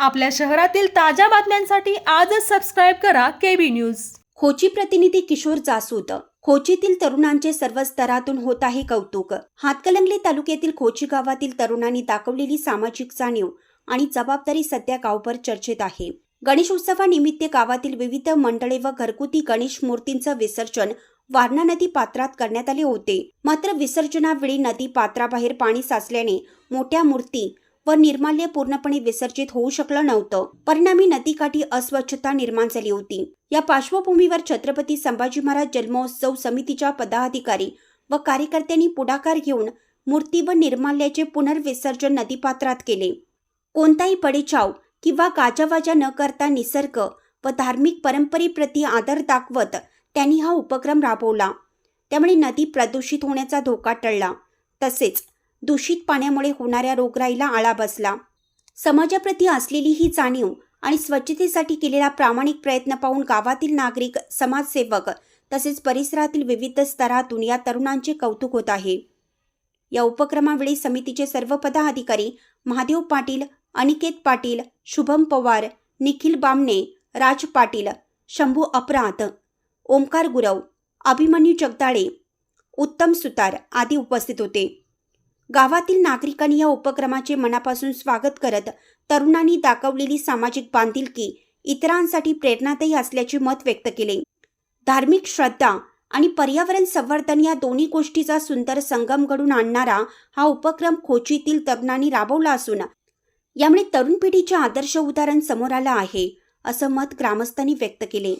आपल्या शहरातील ताज्या बातम्यांसाठी आजच सबस्क्राईब करा केबी न्यूज खोची प्रतिनिधी किशोर जासूद. खोचीतील तरुणांचे सर्व स्तरातून होत आहे कौतुक. हातकलंगले तालुक्यातील खोची गावातील तरुणांनी दाखवलेली सामाजिक जाणीव आणि जबाबदारी सध्या गावभर चर्चेत आहे. गणेशोत्सवानिमित्त गावातील विविध मंडळे व घरगुती गणेश मूर्तींचं विसर्जन वारणा नदी पात्रात करण्यात आले होते. मात्र विसर्जनावेळी नदी पात्राबाहेर पाणी साचल्याने मोठ्या मूर्ती व निर्माल्य पूर्णपणे विसर्जित होऊ शकलं नव्हतं. परिणामी नदीकाठी अस्वच्छता निर्माण झाली होती. या पार्श्वभूमीवर छत्रपती संभाजी महाराज जन्मोत्सव समितीच्या पदाधिकारी व कार्यकर्त्यांनी पुढाकार घेऊन मूर्ती व निर्माल्याचे पुनर्विसर्जन नदीपात्रात केले. कोणताही पडेछाव किंवा गाजावाजा न करता निसर्ग व धार्मिक परंपरेप्रती आदर दाखवत त्यांनी हा उपक्रम राबवला. त्यामुळे नदी प्रदूषित होण्याचा धोका टळला. तसेच दूषित पाण्यामुळे होणाऱ्या रोगराईला आळा बसला. समाजाप्रती असलेली ही जाणीव आणि स्वच्छतेसाठी केलेला प्रामाणिक प्रयत्न पाहून गावातील नागरिक समाजसेवक तसेच परिसरातील विविध स्तरातून या तरुणांचे कौतुक होत आहे. या उपक्रमावेळी समितीचे सर्व पदाधिकारी महादेव पाटील अनिकेत पाटील शुभम पवार निखिल बामणे राज पाटील शंभू अपराध ओमकार गुरव अभिमन्यू जगदाळे उत्तम सुतार आदी उपस्थित होते. गावातील नागरिकांनी या उपक्रमाचे मनापासून स्वागत करत तरुणांनी दाखवलेली सामाजिक बांधिलकी इतरांसाठी प्रेरणादायी असल्याचे मत व्यक्त केले. धार्मिक श्रद्धा आणि पर्यावरण संवर्धन या दोन्ही गोष्टीचा सुंदर संगम घडून आणणारा हा उपक्रम खोचीतील तरुणांनी राबवला असून यामुळे तरुण पिढीचे आदर्श उदाहरण समोर आलं आहे असं मत ग्रामस्थांनी व्यक्त केले.